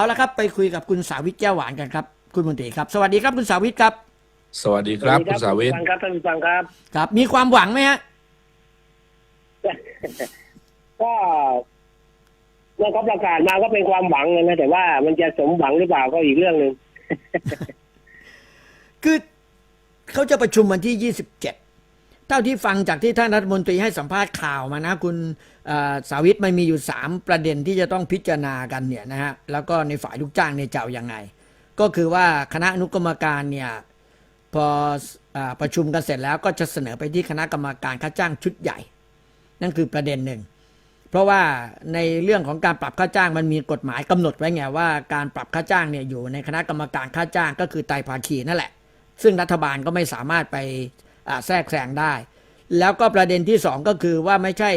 เอาละครับไปคุยกับคุณสาวิทแก้วหวานกันครับ คุณมนตรีครับ สวัสดีครับคุณสาวิทครับ สวัสดีครับ คุณสาวิตฟังครับท่านผู้ฟังครับ ครับ มีความหวังไหมฮะก็เมื่อเขาประกาศมาก็เป็นความหวังนะแต่ว่ามันจะสมหวังหรือเปล่าก็อีกเรื่องหนึ่งคือเขาจะประชุมวันที่27เท่าที่ฟังจากที่ท่านรัฐมนตรีให้สัมภาษณ์ข่าวมานะคุณสาวิตมันมีอยู่ 3 ประเด็นที่จะต้องพิจารณากันเนี่ยนะฮะแล้วก็ในฝ่ายลูกจ้างเนี่ยจะเอายังไง ก็คือว่าคณะอนุกรรมการเนี่ยพออประชุมกันเสร็จแล้วก็จะเสนอไปที่คณะกรรมการค่าจ้างชุดใหญ่ นั่นคือประเด็นหนึ่งเพราะว่าในเรื่องของการปรับค่าจ้างมันมีกฎหมายกำหนดไว้ไงว่าการปรับค่าจ้างเนี่ยอยู่ในคณะกรรมการค่าจ้างก็คือไตภาคีนั่นแหละ ซึ่งรัฐบาลก็ไม่สามารถไป แทรกแซงได้ แล้วก็ประเด็นที่สองก็คือว่าไม่ใช่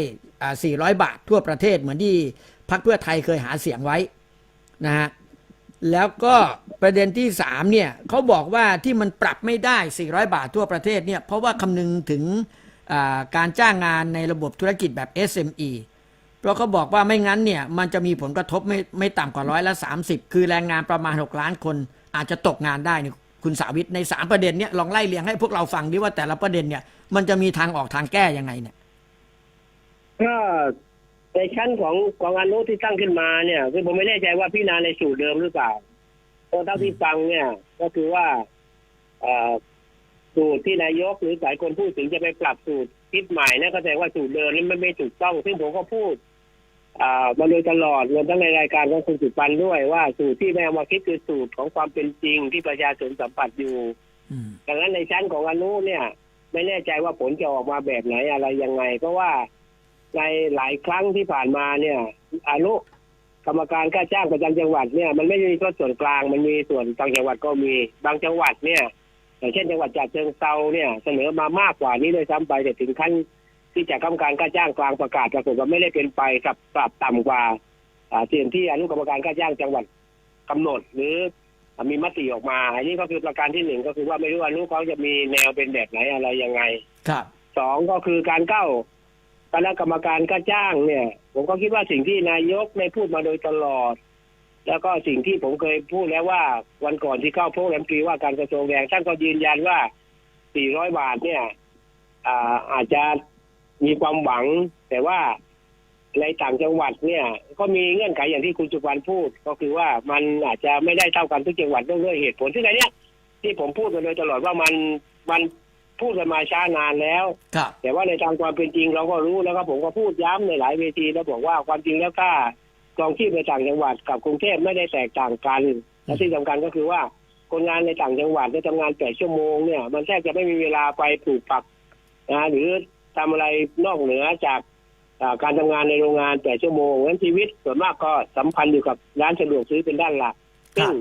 400 บาททั่วประเทศเหมือนที่พรรคเพื่อไทยเคยหาเสียงไว้นะฮะแล้วก็ประเด็นที่สามเนี่ยเขาบอกว่าที่มันปรับไม่ได้ 400 บาททั่วประเทศเนี่ยเพราะว่าคำนึงถึงการจ้างงานในระบบธุรกิจแบบ SME เพราะเขาบอกว่าไม่งั้นเนี่ยมันจะมีผลกระทบไม่ไม่ต่ำกว่าร้อยละ30 คือแรงงานประมาณ 6 ล้านคนอาจจะตกงานได้นี่ คุณสาวิตใน 3 ประเด็นเนี่ยลองไล่เรียงให้พวกเราฟังดิว่าแต่ละประเด็นเนี่ย มันจะมีทางออกทางแก้ยังไงเนี่ยก็ในชั้นของของอนุที่ตั้งขึ้นมาเนี่ยคือผมไม่แน่ใจว่าพิจารณาในสูตรเดิมหรือเปล่าเพราะเท่าที่ฟังเนี่ย ก็คือว่าสูตรที่นายกหรือหลายคนพูดถึงจะไปปรับสูตรคิดใหม่นะก็แสดงว่าสูตรเดิมนี่มันไม่ถูกต้อง ซึ่งผมก็พูด มาโดยตลอดรวมทั้งในรายการของคุณสุปันด้วยว่าสูตรที่แม่เอามาคิดคือสูตรของความเป็นจริงที่ประชาชนสัมผัสอยู่อืมดังนั้นในชั้นของอนุเนี่ย ไม่แน่ใจว่าผลจะออกมาแบบไหนอะไรยังไง เพราะว่าในหลายครั้งที่ผ่านมาเนี่ย อนุกรรมการค่าจ้างประจำจังหวัดเนี่ยมันไม่ได้มีแค่ส่วนกลางมันมีส่วนต่างจังหวัดก็มีบางจังหวัดเนี่ยอย่างเช่นจังหวัดจากเชิงเซาเนี่ย เสนอมามากกว่านี้เลยซ้ำไปแต่ถึงขั้น ที่จะกรรมการค่าจ้างกลางประกาศปรากฏว่าไม่ได้เป็นไปกับปรับต่ำกว่าอ่าสิ่งที่อนุกรรมการค่าจ้างจังหวัดกำหนดหรือมีมติออกมา อันนี้ก็คือประการที่หนึ่งก็คือว่าไม่รู้ว่าลูกเขาจะมีแนวเป็นแบบไหนอะไรยังไง ครับสองก็คือการเข้าคณะกรรมการค่าจ้างเนี่ย ผมก็คิดว่าสิ่งที่นายกได้พูดมาโดยตลอด แล้วก็สิ่งที่ผมเคยพูดแล้วว่าวันก่อนที่เข้าพบรัฐมนตรีว่าการกระทรวงแรงท่านก็ยืนยันว่า 400 บาทเนี่ยอ่าอาจจะ มีความหวัง แต่ว่าในต่างจังหวัดเนี่ย ก็มีเงื่อนไขอย่างที่คุณจุวันพูด ก็คือว่ามันอาจจะไม่ได้เท่ากันทุกจังหวัดด้วยด้วยเหตุผลที่ไหนเนี่ยที่ผมพูดมาโดยตลอดว่ามันมันพูดกันมาช้านานแล้วครับแต่ว่าในทางความเป็นจริงเราก็รู้แล้วก็ผมก็พูดย้ำในหลายเวทีแล้วบอกว่าความจริงแล้วค่ากองชีพในต่างจังหวัดกับกรุงเทพไม่ได้แตกต่างกันและที่สำคัญก็คือว่าคนงานในต่างจังหวัดได้ทำงานแปดชั่วโมงเนี่ยมันแทบจะไม่มีเวลาไปปลูกผักนะหรือ ทำอะไรนอกเหนือจากอ่าการทำงานในโรงงานแปดชั่วโมงงั้นชีวิตส่วนมากก็สัมพันธ์อยู่กับร้านสะดวกซื้อเป็นด้านหลักครับซึ่ง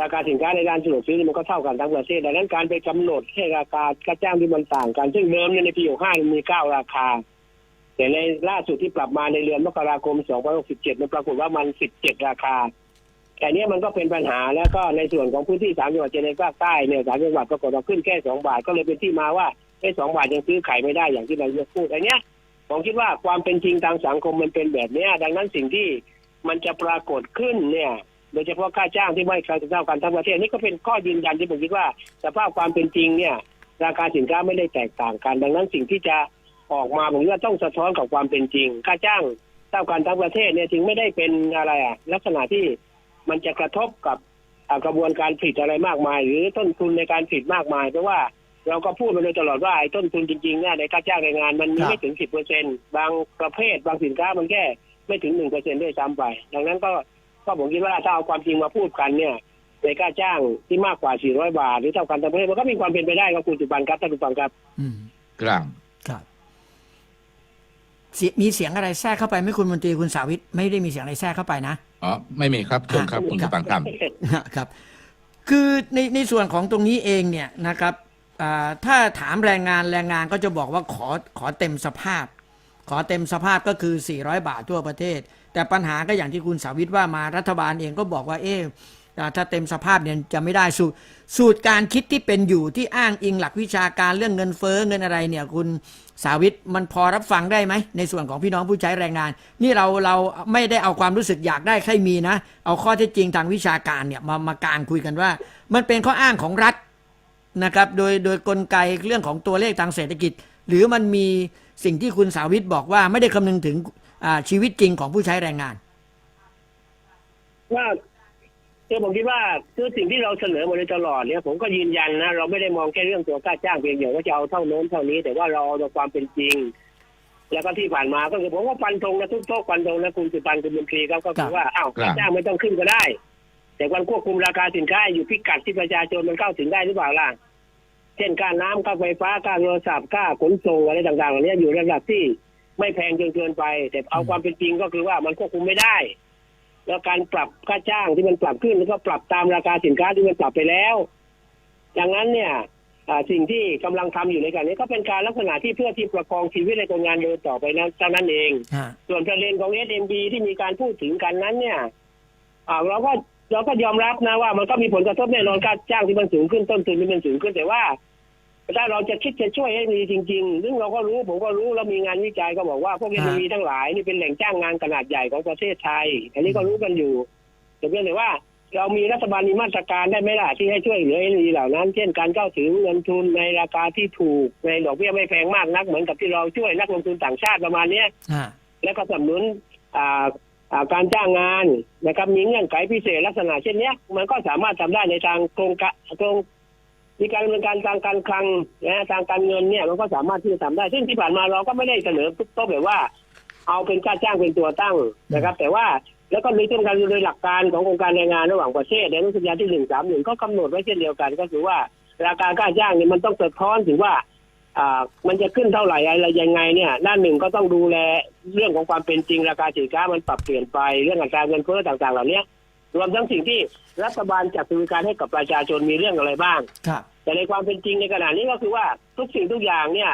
ราคาสินค้าในร้านสะดวกซื้อนี่มันก็เท่ากันทั้งประเทศดังนั้นการไปกำหนดให้ราคาค่าจ้างที่มันต่างกัน ซึ่งเดิมเนี่ยในปี65มันมีเก้าราคา แต่ในล่าสุดที่ปรับมาในเดือนมกราคม2567มันปรากฏว่ามัน 17 ราคา แต่เนี้ยมันก็เป็นปัญหาแล้วก็ในส่วนของพื้นที่สามจังหวัดชายแดนภาคใต้เนี่ยสามจังหวัดปรากฏว่าขึ้นแค่สองบาทก็เลยเป็นที่มาว่า ไอ้สองบาทยังซื้อไข่ไม่ได้อย่างที่นายกพูดอันเนี้ยผมคิดว่าความเป็นจริงทางสังคมมันเป็นแบบเนี้ย ดังนั้นสิ่งที่มันจะปรากฏขึ้นเนี่ยโดยเฉพาะค่าจ้างที่ไม่เท่ากันทั้งประเทศนี่ก็เป็นข้อยืนยันที่ผมคิดว่า สภาพความเป็นจริงเนี่ย ราคาสินค้าไม่ได้แตกต่างกัน ดังนั้นสิ่งที่จะออกมาผมว่าต้องสะท้อนกับความเป็นจริง ค่าจ้างเท่ากันทั้งประเทศเนี่ยจึงไม่ได้เป็นอะไรอะลักษณะที่มันจะกระทบกับกระบวนการผลิตอะไรมากมาย หรือต้นทุนในการผลิตมากมายเพราะว่า เราก็พูดมาโดยตลอดว่าไอ้ต้นทุนจริงๆเนี่ยในค่าจ้างแรงงานมันมีครับ ไม่ถึงสิบเปอร์เซ็นบางประเภทบางสินค้ามันแค่ไม่ถึงหนึ่งเปอร์เซ็นด้วยซ้ำไป ดังนั้นก็ก็ผมคิดว่าถ้าเอาความจริงมาพูดกันเนี่ย ในค่าจ้างที่มากกว่า 400 บาท หรือเท่ากันทั้งประเทศมันก็มีความเป็นไปได้ครับคุณจุบันครับท่านผู้ฟังครับ อืมกลางครับเสียมีเสียงอะไรแทรกเข้าไปไหม่คุณมนตรีคุณสาวิตไม่ได้มีเสียงอะไรแทรกเข้าไปนะ อ๋อ ไม่มีครับเชิญครับคุณสุปังครับครับ คือในในส่วนของตรงนี้เองเนี่ยนะครับอ่า ถ้าถามแรงงานแรงงานก็จะบอกว่าขอขอเต็มสภาพ ขอเต็มสภาพก็คือ 400 บาททั่วประเทศ แต่ปัญหาก็อย่างที่คุณสาวิตว่ามารัฐบาลเองก็บอกว่าเอ๊ะอ่าถ้าเต็มสภาพเนี่ยจะไม่ได้สูตรสูตรการคิดที่เป็นอยู่ที่อ้างอิงหลักวิชาการเรื่องเงินเฟ้อเงินอะไรเนี่ยคุณสาวิตมันพอรับฟังได้ไหม ในส่วนของพี่น้องผู้ใช้แรงงาน นี่เราเราไม่ได้เอาความรู้สึกอยากได้ใครมีนะ เอาข้อเท็จจริงทางวิชาการเนี่ยมามากางคุยกันว่า มันเป็นข้ออ้างของรัฐ นะครับ โดยโดยกลไกเรื่องของตัวเลขทางเศรษฐกิจ หรือมันมีสิ่งที่คุณสาวิตบอกว่าไม่ได้คำนึงถึงอ่าชีวิตจริงของผู้ใช้แรงงาน ว่าคือผมคิดว่าคือสิ่งที่เราเสนอมาโดยตลอดเนี่ยผมก็ยืนยันนะเราไม่ได้มองแค่เรื่องตัวค่าจ้างเพียงอย่างว่าจะเอาเท่าโน้นเท่านี้ แต่ว่าเราเอาความเป็นจริง แล้วก็ที่ผ่านมาก็คือผมว่าฟันธงนะทุกโต๊ะฟันธงนะคุณสุปันคุณมนตรีครับก็คือว่าอ้าวครับค่าจ้างไม่ต้องขึ้นก็ได้ แต่การควบคุมราคาสินค้าอยู่พิกัดที่ประชาชนมันเข้าถึงได้หรือเปล่าล่ะ เช่นค่าน้ำค่าไฟฟ้าค่าโทรศัพท์ค่าขนส่งอะไรต่างๆเหล่านี้อยู่ในระดับที่ไม่แพงจนเกินไป แต่เอาความเป็นจริงก็คือว่ามันควบคุมไม่ได้ แล้วการปรับค่าจ้างที่มันปรับขึ้นแล้วก็ปรับตามราคาสินค้าที่มันปรับไปแล้วดังนั้นเนี่ยอ่าสิ่งที่กำลังทำอยู่ในขณะนี้ก็เป็นการลักษณะที่เพื่อที่ประคองชีวิตในคนงานเดินต่อไปนั้นเท่านั้นเองฮะส่วนประเด็นของ SMB ที่มีการพูดถึงกันนั้นเนี่ยอ่าเราก็เราก็ยอมรับนะว่ามันก็มีผลกระทบแน่นอนการจ้างที่มันสูงขึ้นต้นทุนที่มันสูงขึ้นแต่ว่า ถ้าเราจะคิดจะช่วยให้มีจริง ๆ ซึ่งเราก็รู้ผมก็รู้แล้วมีงานวิจัยก็บอกว่าพวก SMB ทั้งหลายนี่เป็นแหล่งจ้างงานขนาดใหญ่ของประเทศไทย อันนี้ก็รู้กันอยู่ แต่เพียงแต่ว่าเรามีรัฐบาลมีมาตรการได้ไหมล่ะที่ให้ช่วยเหลือ SMB เหล่านั้น เช่นการเข้าถึงเงินทุนในราคาที่ถูกในดอกเบี้ยไม่แพงมากนักเหมือนกับที่เราช่วยนักลงทุนต่างชาติประมาณเนี้ยฮะและก็สนับสนุนอ่าอ่าการจ้างงานนะครับมีเงื่อนไขพิเศษลักษณะเช่นเนี้ยมันก็สามารถทำได้ในทางโครงการโครง มีการดำเนินการทางการคลังนะทางการเงินเนี่ยมันก็สามารถที่จะทำได้ ซึ่งที่ผ่านมาเราก็ไม่ได้เสนอทุกโต๊ะแบบว่า เอาเป็นค่าจ้างเป็นตัวตั้งนะครับ แต่ว่าแล้วก็มีเช่นกันโดยหลักการขององค์การแรงงานระหว่างประเทศในอนุสัญญาที่หนึ่งสามหนึ่งก็กำหนดไว้เช่นเดียวกันก็คือว่าราคาค่าจ้างเนี่ยมันต้องสะท้อนถึงว่าอ่ามันจะขึ้นเท่าไหร่อะไรยังไงเนี่ยด้านหนึ่งก็ต้องดูแลเรื่องของความเป็นจริงราคาสินค้ามันปรับเปลี่ยนไปเรื่องอัตราเงินเฟ้อต่างๆ เหล่านี้ รวมทั้งสิ่งที่รัฐบาลจัดบริการให้กับประชาชนมีเรื่องอะไรบ้าง ครับ แต่ในความเป็นจริงในขณะนี้ก็คือว่าทุกสิ่งทุกอย่างเนี่ย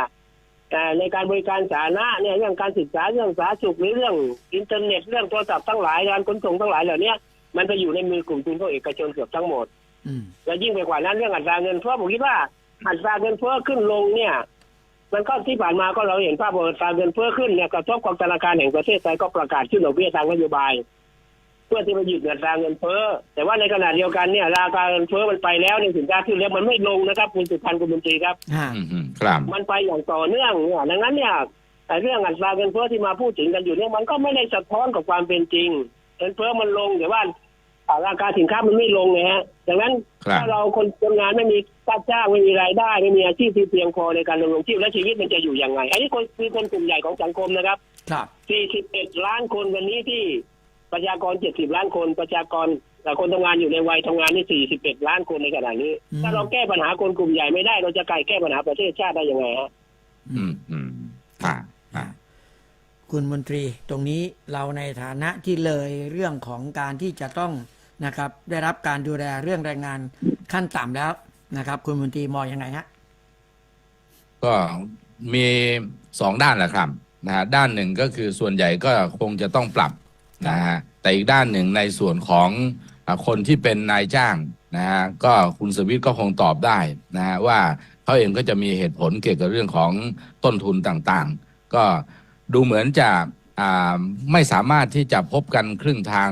แต่ในการบริการสาธารณะเนี่ยเรื่องการศึกษาเรื่องสาธารณสุขหรือเรื่องอินเทอร์เน็ตเรื่องโทรศัพท์ทั้งหลายการขนส่งทั้งหลายเหล่านี้มันจะอยู่ในมือกลุ่มทุนของเอกชนเกือบทั้งหมด อืม และยิ่งไปกว่านั้นเรื่องอัตราเงินเฟ้อผมคิดว่าอัตราเงินเฟ้อขึ้นลงเนี่ย มันก็ที่ผ่านมาก็เราเห็นภาพว่าอัตราเงินเฟ้อขึ้นเนี่ยกระทบกับธนาคารแห่งประเทศไทยก็ประกาศขึ้นดอกเบี้ยทางนโยบายเพื่อที่จะหยุดอัตราเงินเฟ้อแต่ว่าในขณะเดียวกันเนี่ยราคาเงินเฟ้อมันไปแล้วในยสินค้าขึ้นแล้วมันไม่ลงนะครับคุณสุพันธ์คุณมนตรีครับฮะอืมอืมครับ มันไปอย่างต่อเนื่องเนี่ยดังนั้นเนี่ยแต่เรื่องอัตราเงินเฟ้อที่มาพูดถึงกันอยู่เนี่ยมันก็ไม่ได้สะท้อนกับความเป็นจริงเงินเฟ้อมันลงแต่ว่าอ่าราคาสินค้ามันไม่ลงไงฮะดังนั้นครับถ้าเราคนคนงานไม่มีค่าจ้างไม่มีรายได้ไม่มีอาชีพที่เพียงพอในการดำรงชีพและชีวิตมันจะอยู่ยังไง อันนี้คนคือคนกลุ่มใหญ่ของสังคมนะครับ ครับ 41 ล้านคนวันนี้ที่ ประชากร70ล้านคนประชากรแต่คนทำงานอยู่ในวัยทำงานนี่41ล้านคนในขณะนี้อืมถ้าเราแก้ปัญหาคนกลุ่มใหญ่ไม่ได้ เราจะไกลแก้ปัญหาประเทศชาติได้ยังไงฮะอืมอืมครับครับคุณมนตรีตรงนี้เราในฐานะที่เลยเรื่องของการที่จะต้องนะครับ ได้รับการดูแลเรื่องแรงงานขั้นต่ำแล้วนะครับ คุณมนตรีมองยังไงฮะก็มีสองด้านแหละครับนะฮะด้านหนึ่งก็คือส่วนใหญ่ก็คงจะต้องปรับ นะฮะแต่อีกด้านหนึ่งในส่วนของคนที่เป็นนายจ้างนะฮะก็คุณสวิทย์ก็คงตอบได้นะฮะว่าเขาเองก็จะมีเหตุผลเกี่ยวกับเรื่องของต้นทุนต่างๆ ก็ดูเหมือนจะอ่าไม่สามารถที่จะพบกันครึ่งทาง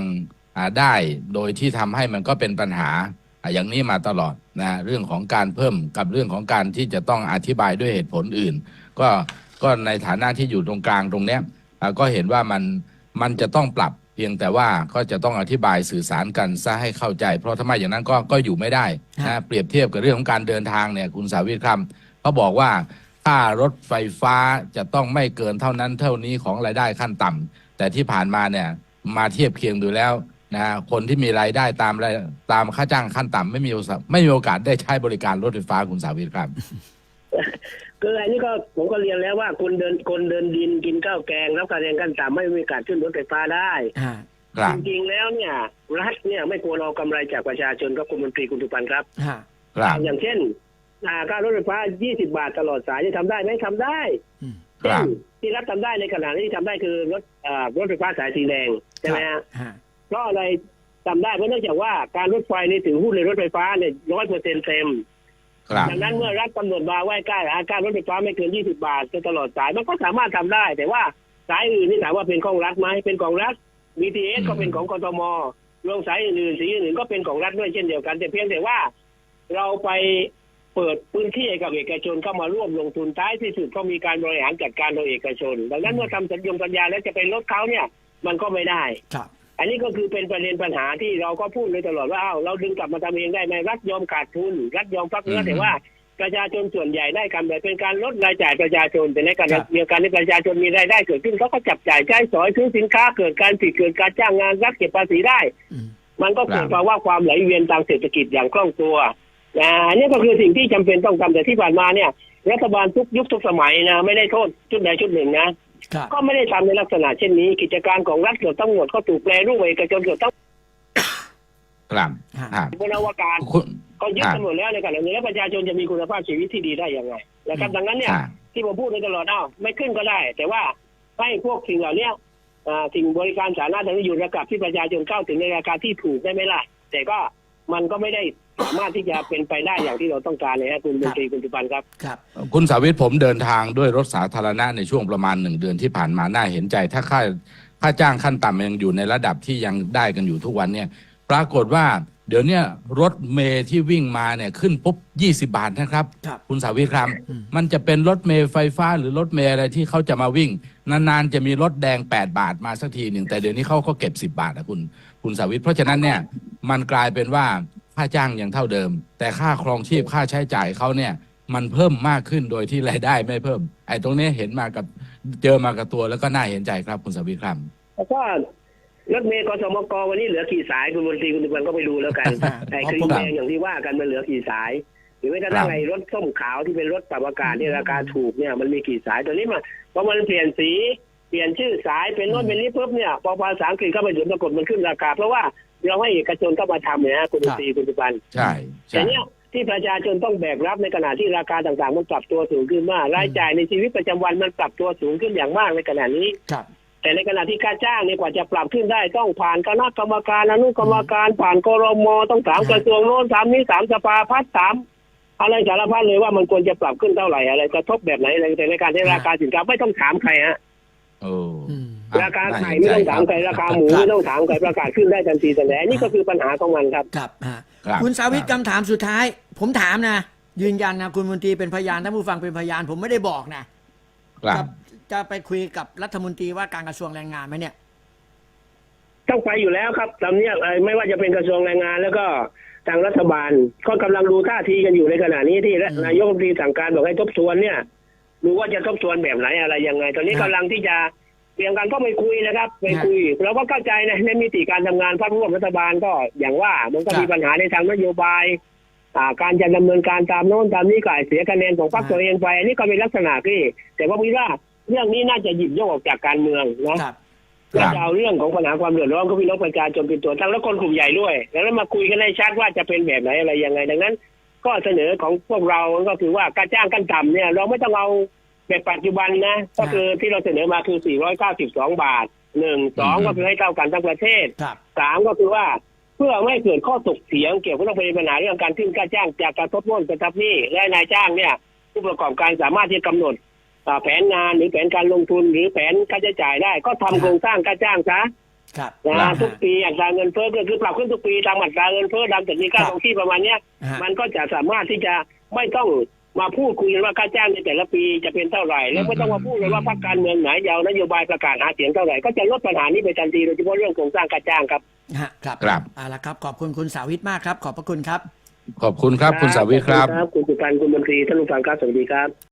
อ่าได้โดยที่ทำให้มันก็เป็นปัญหาอย่างนี้มาตลอดนะฮะเรื่องของการเพิ่มกับเรื่องของการที่จะต้องอธิบายด้วยเหตุผลอื่น ก็ก็ในฐานะที่อยู่ตรงกลางตรงเนี้ยก็เห็นว่ามัน มันจะต้องปรับเพียงแต่ว่าก็จะต้องอธิบายสื่อสารกันซะให้เข้าใจ เพราะถ้าไม่อย่างนั้นก็ก็อยู่ไม่ได้ครันะบเปรียบเทียบกับเรื่องของการเดินทางเนี่ยคุณสาวิตครับเขาบอกว่าค่ารถไฟฟ้าจะต้องไม่เกินเท่านั้นเท่านี้ของรายได้ขั้นต่ำแต่ที่ผ่านมาเนี่ยมาเทียบเคียงดูแล้วนะคนที่มีรายได้ตามรายตามค่าจ้างขั้นต่ำไม่มีโอกาสไม่มีโอกาสได้ใช้บริการรถไฟฟ้าคุณสาวิตครับ คืออันนี้ก็ผมก็เรียนแล้วว่าคนเดินคนเดินดินกินข้าวแกงรับการแรงขั้นต่ำไม่มีโอกาสขึ้นรถไฟฟ้าได้ฮะครับจริงๆแล้วเนี่ย รัฐเนี่ยไม่ควรเอากำไรจากประชาชนครับคุณมนตรีคุณตุปันครับฮะครับอย่างเช่นอ่าค่ารถไฟฟ้า 20 บาทตลอดสายจะทำได้ไหมทำได้อืมครับเช่นที่รัฐทำได้ในขณะนี้ที่ทำได้คือรถอ่ารถไฟฟ้าสายสีแดงใช่ไหมฮะฮะเพราะอะไรจำได้เพราะเนื่องจากว่าการรถไฟในถือหุ้นในรถไฟฟ้าเนี่ยร้อยเปอร์เซ็นต์เต็ม ครับ ดังนั้นเมื่อรัฐกำหนดมาไว้ใกล้อาการรถไฟฟ้าไม่เกิน 20 บาทจนตลอดสายมันก็สามารถทำได้ แต่ว่าสายอื่นนี่ถามว่าเป็นของรัฐไหมเป็นของรัฐ BTS ก็เป็นของกทมโรงสายอื่นๆสีอื่นๆก็เป็นของรัฐด้วยเช่นเดียวกัน แต่เพียงแต่ว่าเราไปเปิดพื้นที่ให้กับเอกชนเข้ามาร่วมลงทุนท้ายที่สุดก็มีการบริหารจัดการโดยเอกชน ดังนั้นเมื่อทำสัญญงสัญญาแล้วจะไปลดเขาเนี่ย มันก็ไม่ได้ ครับ อันนี้ก็คือเป็นประเด็นปัญหาที่เราก็พูดเลยตลอดว่าอ้าวเราดึงกลับมาทำเองได้ไหมรัฐยอมขาดทุน รัฐยอมฟักเนื้ออืมแต่ว่าประชาชนส่วนใหญ่ได้กำไรเป็นการลดรายจ่ายประชาชนแต่ในขณะครับเดียวกันที่ประชาชนมีรายได้เกิดขึ้นเขาก็จับจ่ายใช้สอยซื้อสินค้าเกิดการผลิตเกิดการจ้างงานรัฐเก็บภาษีได้อืมมันก็เกิดครับภาวะความไหลเวียนทางเศรษฐกิจอย่างคล่องตัวนะอันนี้ก็คือสิ่งที่จำเป็นต้องทำแต่ที่ผ่านมาเนี่ย รัฐบาลทุกยุคทุกสมัยนะไม่ได้โทษชุดใดชุดหนึ่งนะ ครับ ก็ไม่ได้ทำในลักษณะเช่นนี้ กิจการของรัฐเกือบทั้งหมดก็ถูกแปลรูปเอกชนเกือบทั้งครับฮะครับบนอวกาศคุณ ก็ยึดครับ กันหมดแล้วในขณะนี้แล้วประชาชนจะมีคุณภาพชีวิตที่ดีได้ยังไงนะครับดังนั้นเนี่ยครับที่ผมพูดมาตลอดอ้าวไม่ขึ้นก็ได้ แต่ว่าให้พวกสิ่งเหล่านี้อ่าสิ่งบริการสาธารณะทั้งนี้อยู่ระดับที่ประชาชนเข้าถึงในราคาที่ถูกได้ไหมล่ะแต่ก็ มันก็ไม่ได้สามารถที่จะเป็นไปได้อย่างที่เราต้องการเลยฮะคุณมนตรีคุณจุปันครับ ครับ คุณสาวิตผมเดินทางด้วยรถสาธารณะในช่วงประมาณหนึ่งเดือนที่ผ่านมาน่าเห็นใจ ถ้าค่าค่าจ้างขั้นต่ำยังอยู่ในระดับที่ยังได้กันอยู่ทุกวันเนี่ย ปรากฏว่าเดี๋ยวเนี้ยรถเมย์ที่วิ่งมาเนี่ยขึ้นปุ๊บ20 บาทนะครับ ครับ คุณสาวิตครับ อืม มันจะเป็นรถเมย์ไฟฟ้าหรือรถเมย์อะไรที่เขาจะมาวิ่ง นานๆ จะมีรถแดง 8 บาทมาสักทีหนึ่งแต่เดี๋ยวนี้เขาก็เก็บ 10 บาทนะคุณคุณสาวิตเพราะฉะนั้นเนี่ย มันกลายเป็นว่าค่าจ้างยังเท่าเดิม แต่ค่าครองชีพค่าใช้จ่ายเขาเนี่ยมันเพิ่มมากขึ้นโดยที่รายได้ไม่เพิ่ม ไอ้ตรงเนี้ยเห็นมากับเจอมากับตัวแล้วก็น่าเห็นใจครับคุณสาวิตครับแล้วก็รถเมย์กสมกวันนี้เหลือกี่สายคุณมนตรีคุณจุปันก็ไปดูแล้วกันอ่าไอ้เพราะครีผมมแดงอย่างที่ว่ากันมันเหลือกี่สายหรือไม่กระทั่งไอ้รถส้มขาวที่เป็นรถปรับอากาศที่ราคาถูกเนี่ยมันมีกี่สายตอนนี้มาพอมันเปลี่ยนสี เปลี่ยนชื่อสายเป็นโน้นเป็นนี้ปุ๊บเนี่ยพอภาษาอังกฤษเข้าไปถึงปรากฏมันขึ้นราคา เพราะว่าเราให้เอกชนเข้ามาทำเนี่ยฮะคุณมนตรีคุณจุปันใช่แต่ใช่เนี่ยที่ประชาชนต้องแบกรับในขณะที่ราคาต่างๆ มันปรับตัวสูงขึ้นมาก รายจ่ายในชีวิตประจำวันมันปรับตัวสูงขึ้นอย่างมากในขณะนี้ครับแต่ในขณะที่ค่าจ้างเนี่ยกว่าจะปรับขึ้นได้ต้องผ่านคณะกรรมการอนุกรรมการผ่านกรมต้องถามกระทรวงโน้นถามนี้ถามสภาพัฒน์ถามอะไรสารพัดเลยว่ามันควรจะปรับขึ้นเท่าไหร่อะไรกระทบแบบไหนอะไรแต่ในการที่ราคาสินค้าไม่ต้องถามใครฮะ โอ้อืมอะราคาไข่น่ไม่เห็นต้องถามใจใครราคาหมูครับไม่ต้องถามใครประกาศขึ้นได้ทันทีแต่แหนนี่ก็คือปัญหาของมันครับครับฮะครับคุณสาวิตครับคำถามสุดท้าย ผมถามนะยืนยันนะคุณมนตรีเป็นพยานท่านผู้ฟังเป็นพยาน ผมไม่ได้บอกนะครับจะจะไปคุยกับรัฐมนตรีว่าการกระทรวงแรงงานไหมเนี่ยต้องไปอยู่แล้วครับตามเนี้ยเอ่อไม่ว่าจะเป็นกระทรวงแรงงาน แล้วก็ทางรัฐบาลก็กำลังดูท่าทีกันอยู่ในขณะนี้ที่อืมนายกรัฐมนตรีสั่งการบอกให้ทบทวนเนี่ย ดูว่าจะทบทวนแบบไหนอะไรยังไง ตอนนี้ครักำบลังที่จะเตรียมกันก็ไปคุยนะครับไปครับคุยเราก็เข้าใจนะในมิติการทำงานพรรคร่วมรัฐบาลก็อย่างว่ามันก็ครับมีปัญหาในทางนโยบายอ่าการจะดำเนินการตามโน้นตามนี้ก็อาจเสียคะแนนของพรรคครับตัวเองไปอันนี้ก็เป็นลักษณะที่ แต่ว่าพี่ว่าเรื่องนี้น่าจะหยิบยกออกจากการเมืองนะครับเราจะเอาเรื่องของปัญหาความเดือดร้อนของพี่น้องประชาชนเป็นตัวตั้งแล้วคนกลุ่มใหญ่ด้วย แล้วมาคุยกันให้ชัดว่าจะเป็นแบบไหนอะไรยังไง ดังนั้น ก็เสนอของพวกเราก็คือว่าการจ้างขั้นต่ำเนี่ย เราไม่ต้องเอาแบบปัจจุบันนะ ก็คือที่เราเสนอมาคือ 492 บาทหนึ่งสองอืมก็คือให้เท่ากันทั้งประเทศครับสามก็คือว่าเพื่อไม่ให้เกิดข้อตกเถียงเกี่ยวกับเรื่องประเด็นปัญหาเรื่องการขึ้นค่าจ้างจากการทบทวนกระทับหนี้และนายจ้างเนี่ยผู้ประกอบการสามารถที่จะกำหนดอ่าแผนงานหรือแผนการลงทุนหรือแผนค่าใช้จ่ายได้ ก็ทำโครงสร้างค่าจ้างซะ ครับนะทุกปีอัตราเงินเฟ้อก็คือปรับขึ้นทุกปีตามอัตราเงินเฟ้อตามแต่มีค่าครับของชีพประมาณเนี้ยฮะมันก็จะสามารถที่จะไม่ต้องมาพูดคุยกันว่าค่าจ้างในแต่ละปีจะเป็นเท่าไหร่ แล้วไม่ต้องมาพูดเลยว่าพรรคการเมืองไหนยาวนโยบายประกาศหาเสียงเท่าไหร่ ก็จะลดปัญหานี้ไปทันทีโดยเฉพาะเรื่องโครงสร้างค่าจ้างครับฮะครับครับเอาละครับ ขอบคุณคุณสาวิตมากครับ ขอบพระคุณครับ ขอบคุณครับคุณสาวิตครับขอณคุณสุพันธ์คุณมนตรีท่านผู้ฟังครับสวัสดีครับ